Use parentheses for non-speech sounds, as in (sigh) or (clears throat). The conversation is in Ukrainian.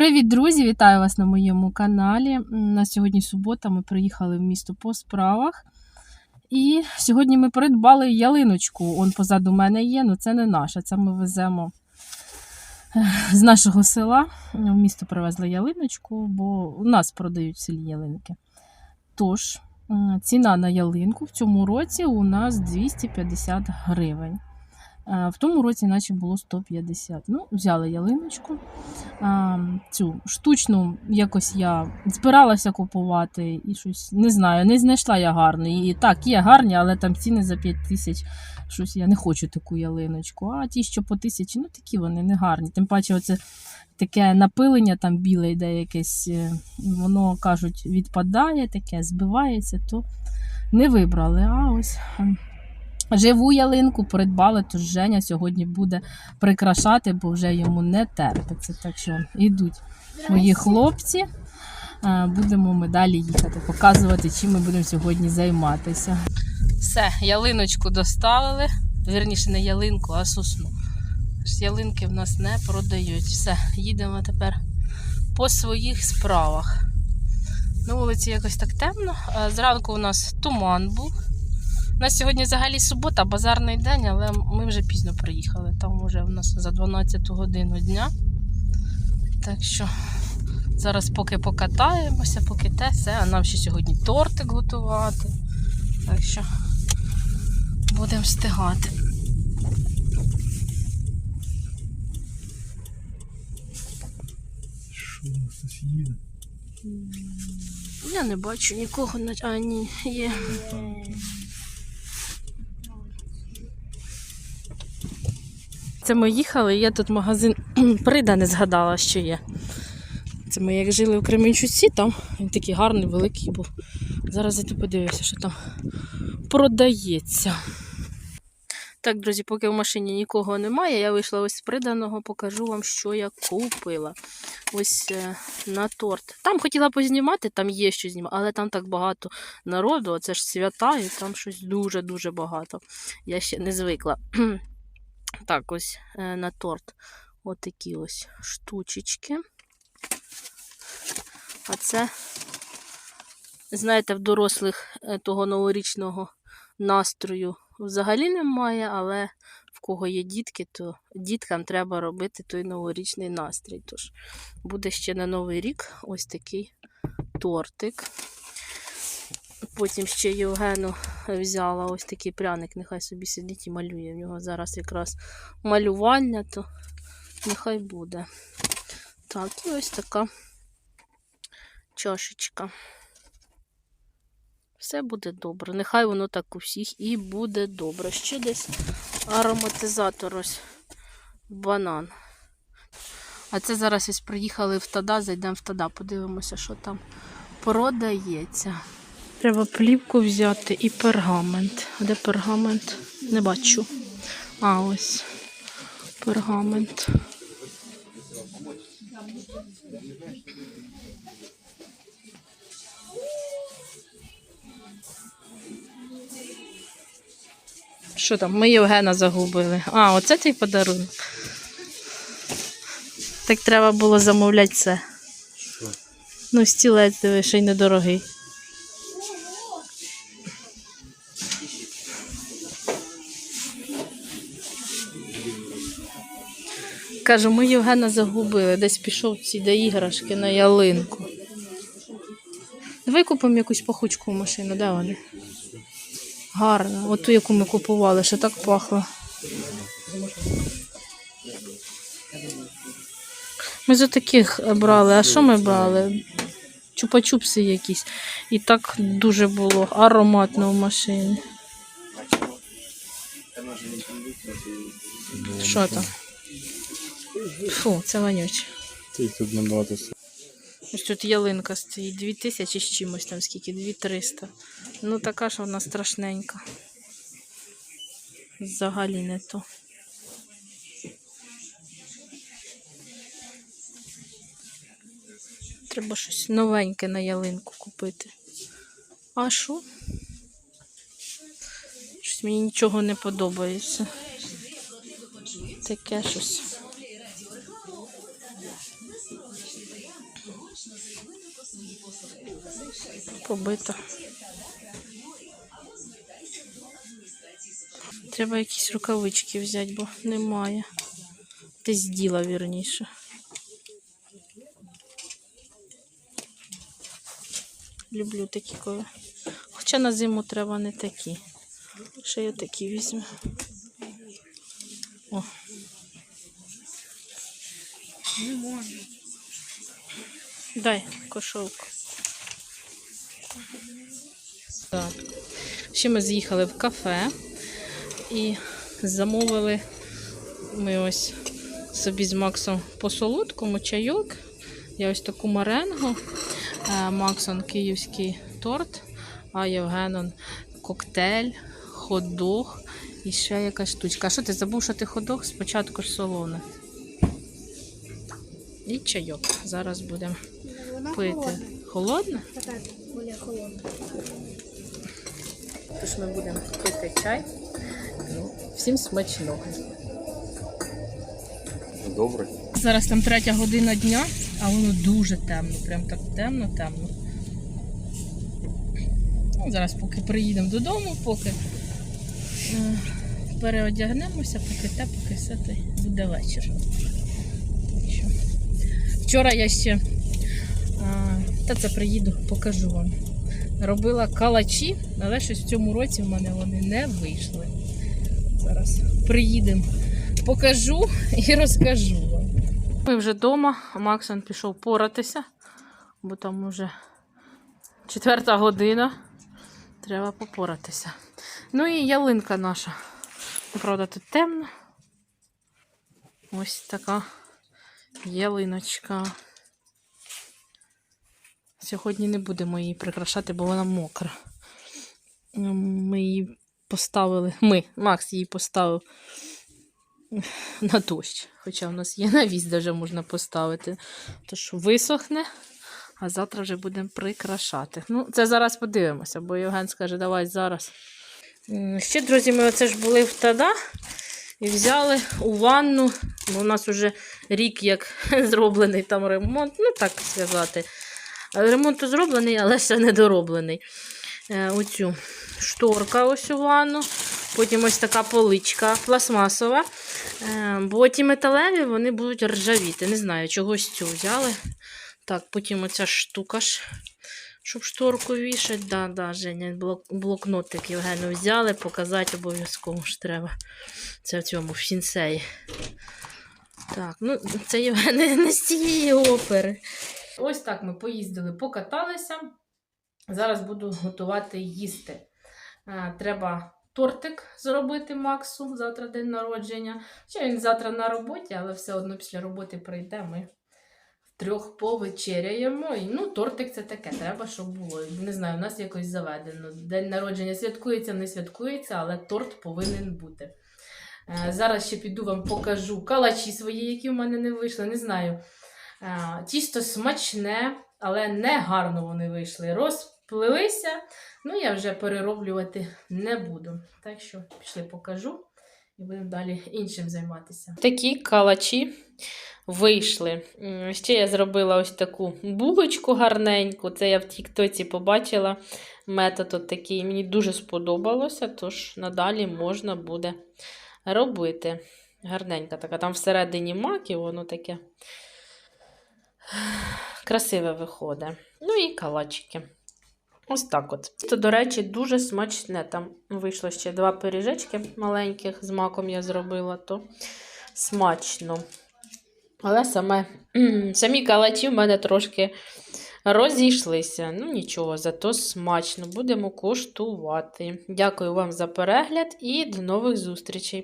Привіт, друзі! Вітаю вас на моєму каналі. На сьогодні субота. Ми приїхали в місто по справах. І сьогодні ми придбали ялиночку. Он позаду мене є, але це не наша. Це ми веземо е, з нашого села. В місто привезли ялиночку, бо у нас продають в селі ялинки. Тож, ціна на ялинку в цьому році у нас 250 гривень. В тому році, наче було 150. Ну, взяли ялиночку. Цю штучну якось я збиралася купувати і щось не знаю, не знайшла я гарної. І так, є гарні, але там ціни за 5 тисяч. Щось я не хочу таку ялиночку. А ті, що по тисячі, ну такі вони не гарні. Тим паче, оце таке напилення там біле йде якесь, е, воно кажуть, відпадає, таке збивається, то не вибрали. А ось. Живу ялинку придбали, тож Женя сьогодні буде прикрашати, бо вже йому не терпиться. Так що йдуть мої хлопці. Будемо ми далі їхати, показувати, чим ми будемо сьогодні займатися. Все, ялиночку доставили. Вірніше, не ялинку, а сосну. Ялинки в нас не продають. Все, їдемо тепер по своїх справах. На вулиці якось так темно. Зранку у нас туман був. У нас сьогодні взагалі субота, базарний день, але ми вже пізно приїхали. Там вже у нас за 12 годину дня. Так що зараз поки покатаємося, поки те все, а нам ще сьогодні тортик готувати. Так що будемо встигати. Що у нас тут їде? Я не бачу нікого, а ні, є. Це ми їхали, я тут магазин (clears throat) Прида не згадала, що є. Це ми як жили в Кременчуці, там він такий гарний, великий був. Зараз я тут подивлюся, що там продається. Так, друзі, поки в машині нікого немає, я вийшла ось з приданого, покажу вам, що я купила. Ось е, на торт. Там хотіла познімати, там є що знімати, але там так багато народу, це ж свята, і там щось дуже-дуже багато. Я ще не звикла. (clears throat) Так, ось е, на торт. Ось такі ось штучечки. А це, знаєте, в дорослих е, того новорічного настрою взагалі немає, але в кого є дітки, то діткам треба робити той новорічний настрій. Тож буде ще на Новий рік ось такий тортик. Потім ще Євгену взяла ось такий пряник, нехай собі сидить і малює. В нього зараз якраз малювання, то нехай буде. Так, і ось така чашечка. Все буде добре. Нехай воно так у всіх і буде добре. Ще десь ароматизатор ось банан. А це зараз ось приїхали в Тада, зайдемо в Тада, подивимося, що там продається. Треба плівку взяти і пергамент. Де пергамент? Не бачу. А, ось пергамент. Що там? Ми Євгена загубили. А, оце твій подарунок. Так треба було замовляти це. Що? Ну, стілець, диви, ще й недорогий. Кажу, ми Євгена загубили, десь пішов ці до іграшки на ялинку. Давай купимо якусь пахучку в машину, де вони? Гарно. От яку ми купували, що так пахло. Ми за таких брали. А що ми брали? Чупа-чупси якісь. І так дуже було ароматно в машині. Що там? Фу, це вонюче. Ось тут ялинка стоїть 2000 з чимось там скільки, 2300. Ну така ж вона страшненька. Взагалі не то. Треба щось новеньке на ялинку купити. А що? Щось мені нічого не подобається. Таке щось. Побито. Треба якісь рукавички взяти, бо немає. Десь діла вірніше. Люблю такі коли. Хоча на зиму треба не такі. Ще я такі візьму. О. Не можу. Дай кошовку. Так. Ще ми з'їхали в кафе і замовили ми ось собі з Максом по солодкому чайок. Я ось таку маренгу. Е, Максон київський торт, а Євгенон коктейль, хот-дог і ще якась штучка. А що ти забув, що ти хот-дог? Спочатку солоне. І чайок. Зараз будемо пити. холодна. Холодне? Така буде холодна. Тож ми будемо пити чай. Ну, всім смачного. Добре. Зараз там третя година дня, а воно дуже темно. Прям так темно, темно. Ну, зараз поки приїдемо додому, поки е, переодягнемося, поки те, поки все то буде вечір. Вчора я ще, та це приїду, покажу вам. Робила калачі, але щось в цьому році в мене вони не вийшли. Зараз приїдемо, покажу і розкажу вам. Ми вже вдома, Максон пішов поратися, бо там уже четверта година. Треба попоратися. Ну і ялинка наша. Правда, тут темно. Ось така ялиночка. Сьогодні не будемо її прикрашати, бо вона мокра. Ем, Ми її поставили. Ми, Макс її поставив на дощ. Хоча в нас є навіс, даже можна поставити. Тож висохне, а завтра вже будемо прикрашати. Ну, це зараз подивимося, бо Євген скаже, давай зараз. Ще, друзі, ми оце ж були в Тада і взяли у ванну, бо у нас вже рік як (laughs) зроблений там ремонт, ну так сказати. Ремонт зроблений, але ще не дороблений. Е, Оцю шторка ось у ванну. Потім ось така поличка пластмасова. Е, Бо ті металеві вони будуть ржавіти. Не знаю, чогось цю взяли. Так, потім оця штука ж, щоб шторку вішати. Да, да, Женя, блок, блокнотик Євгену взяли, показати обов'язково ж треба. Це в цьому в сінсеї. Так, ну це Євген не, не з цієї опери. Ось так ми поїздили, покаталися. Зараз буду готувати їсти. Е, Треба тортик зробити Максу. Завтра день народження. Ще він завтра на роботі, але все одно після роботи прийде. Ми втрьох повечеряємо. І, ну, тортик це таке, треба, щоб було. Не знаю, у нас якось заведено. День народження святкується, не святкується, але торт повинен бути. Е, Зараз ще піду вам покажу калачі свої, які в мене не вийшли. Не знаю. Е, Тісто смачне, але не гарно вони вийшли. Розплилися. Ну, я вже перероблювати не буду. Так що пішли покажу і будемо далі іншим займатися. Такі калачі вийшли. Ще я зробила ось таку булочку гарненьку. Це я в Тіктоці побачила. Метод от такий. Мені дуже сподобалося, тож надалі можна буде робити. Гарненька така. Там всередині мак, і воно таке красиве виходить. Ну і калачики. Ось так от. Це, до речі, дуже смачне. Там вийшло ще два пиріжечки маленьких з маком я зробила, то смачно. Але саме, самі калачі в мене трошки розійшлися. Ну нічого, зато смачно. Будемо коштувати. Дякую вам за перегляд і до нових зустрічей.